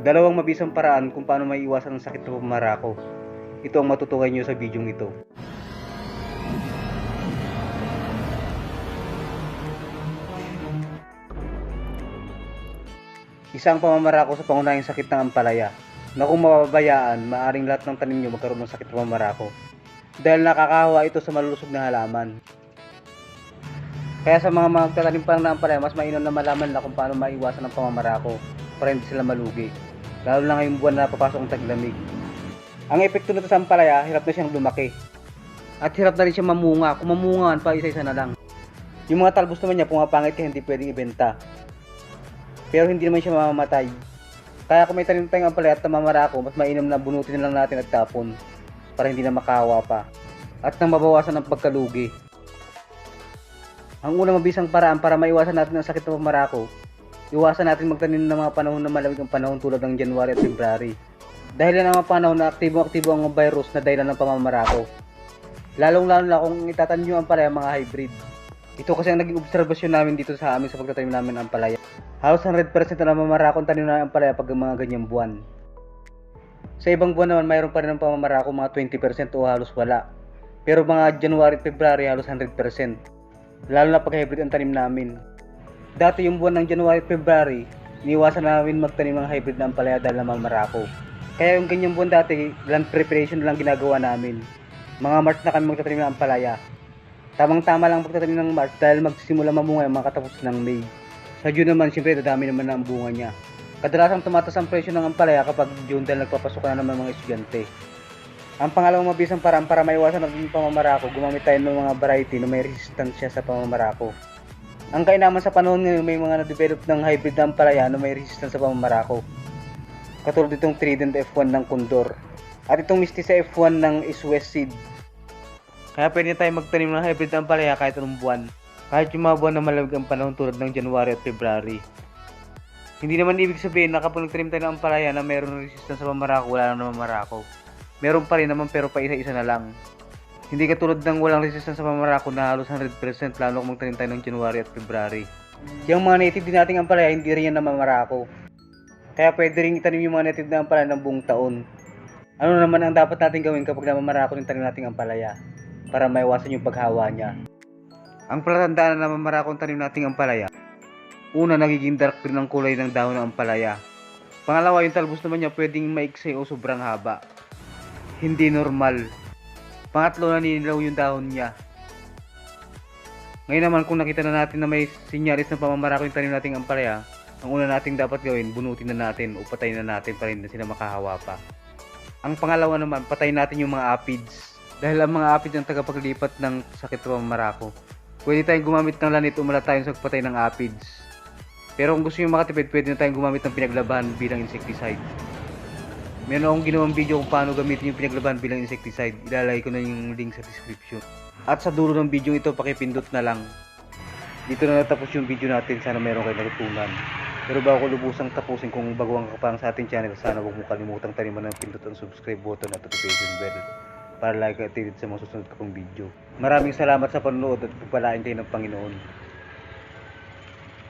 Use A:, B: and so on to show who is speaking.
A: Dalawang mabisang paraan kung paano maiiwasan ang sakit ng pamarako. Ito ang matutukan nyo sa bidyong ito. Isang pamamarako sa pangunahing sakit ng ampalaya na kung mapabayaan, maaring lahat ng tanim nyo magkaroon ng sakit ng pamamarako dahil nakakahawa ito sa malulusog na halaman. Kaya sa mga magtatanim pa ng ampalaya, mas mainam na malaman na kung paano maiwasan ang pamamarako para hindi sila malugi. Lalo na ngayong buwan na papasok ang taglamig. Ang epekto nito sa ampalaya, hirap na siyang lumaki. At hirap na rin siya mamunga. Kung mamungaan pa, isa-isa na lang. Yung mga talbos naman niya, pumapangit kaya hindi pwedeng ibenta. Pero hindi naman siya mamamatay. Kaya kung may tanim tayong ampalaya at namamarako, mas mainam na bunutin na lang natin at tapon para hindi na makawa pa. At nang mabawasan ang pagkalugi. Ang unang mabisang paraan para maiwasan natin ang sakit ng pamarako, iwasan natin magtanim ng mga panahon na malamig ang panahon tulad ng January at February. Dahil yan ang mga panahon na aktibo-aktibo ang virus na dahilan ng pamamarako. Lalong-lalo na kung itatanim nyo ang palaya mga hybrid. Ito kasi ang naging obserbasyon namin dito sa amin sa pagtatanim namin ng palaya. Halos 100% na mamamarako ang tanim namin ang palaya pag mga ganyang buwan. Sa ibang buwan naman mayroon pa rin ng pamamarako mga 20% o halos wala. Pero mga January at February halos 100%. Lalo na pag hybrid ang tanim namin. Dati yung buwan ng January February, iniwasan namin magtanim ng hybrid na ampalaya dahil naman marako. Kaya yung ganyang buwan dati, land preparation lang ginagawa namin. Mga March na kami magtatanim ng ampalaya. Tamang-tama lang pagtatanim ng March dahil magsisimula mamunga yung mga ng May. Sa June naman, siyempre dadami naman na ang bunga niya. Kadalasang tumatas ang presyo ng ampalaya kapag June dahil nagpapasok na naman mga estudyante. Ang pangalawang mabisang paraan para maiwasan natin yung pamamarako, gumamit tayo ng mga variety na may resistensya sa pamamarako. Ang kainaman sa panahon ngayon may mga na-develop ng hybrid na ampalaya na may resistance sa pamamarako. Katulad itong Trident F1 ng Condor. At itong Mistisa F1 ng Iswest Seed. Kaya pwede tayo magtanim ng hybrid na ampalaya kahit anong buwan. Kahit yung mga buwan na malamig ang panahon tulad ng January at February. Hindi naman ibig sabihin na kapag nagtanim tayo ng ampalaya na mayroong resistance sa pamarako, wala na naman marako. Meron pa rin naman pero pa isa-isa na lang. Hindi katulad ng walang resistance sa pamarako na halos 100% lalo kung magtanim tayo ng January at February. Yung mga native din nating ampalaya, hindi rin yan namamarako. Kaya pwede rin itanim yung mga native na ampalaya ng buong taon. Ano naman ang dapat natin gawin kapag namamarako ng tanim nating ampalaya para maiwasan yung paghawa niya? Ang palatandaan na namamarako ang tanim nating ampalaya, una nagiging dark green ang kulay ng dahon ng ampalaya. Pangalawa, yung talbos naman niya pwedeng maiksi o sobrang haba hindi normal. Pangatlo, naninilaw yung dahon niya. Ngayon naman, kung nakita na natin na may sinyalis ng pamamarako yung tanim nating ampalaya, ang una nating dapat gawin, bunutin na natin o patayin na natin para hindi na sila makahawa pa. Ang pangalawa naman, patayin natin yung mga apids. Dahil ang mga apids ang tagapaglipat ng sakit ng pamamarako. Pwede tayong gumamit ng lanit o mala tayong sa pagpatay ng apids. Pero kung gusto nyo makatipid, pwede na tayong gumamit ng pinaglabahan bilang insecticide. Meron akong ginawang video kung paano gamitin yung pinaglaban bilang insecticide. Ilalagay ko na yung link sa description. At sa dulo ng video ito, pakipindot na lang. Dito na natapos yung video natin. Sana meron kayo natutunan. Pero bago ko lubusang tapusin kung baguhan ka pa lang sa ating channel, sana huwag mo kalimutang taniman ng pindot ang subscribe button at notification bell para like at sa mga susunod ko pong video. Maraming salamat sa panonood at pagpalain kayo ng Panginoon.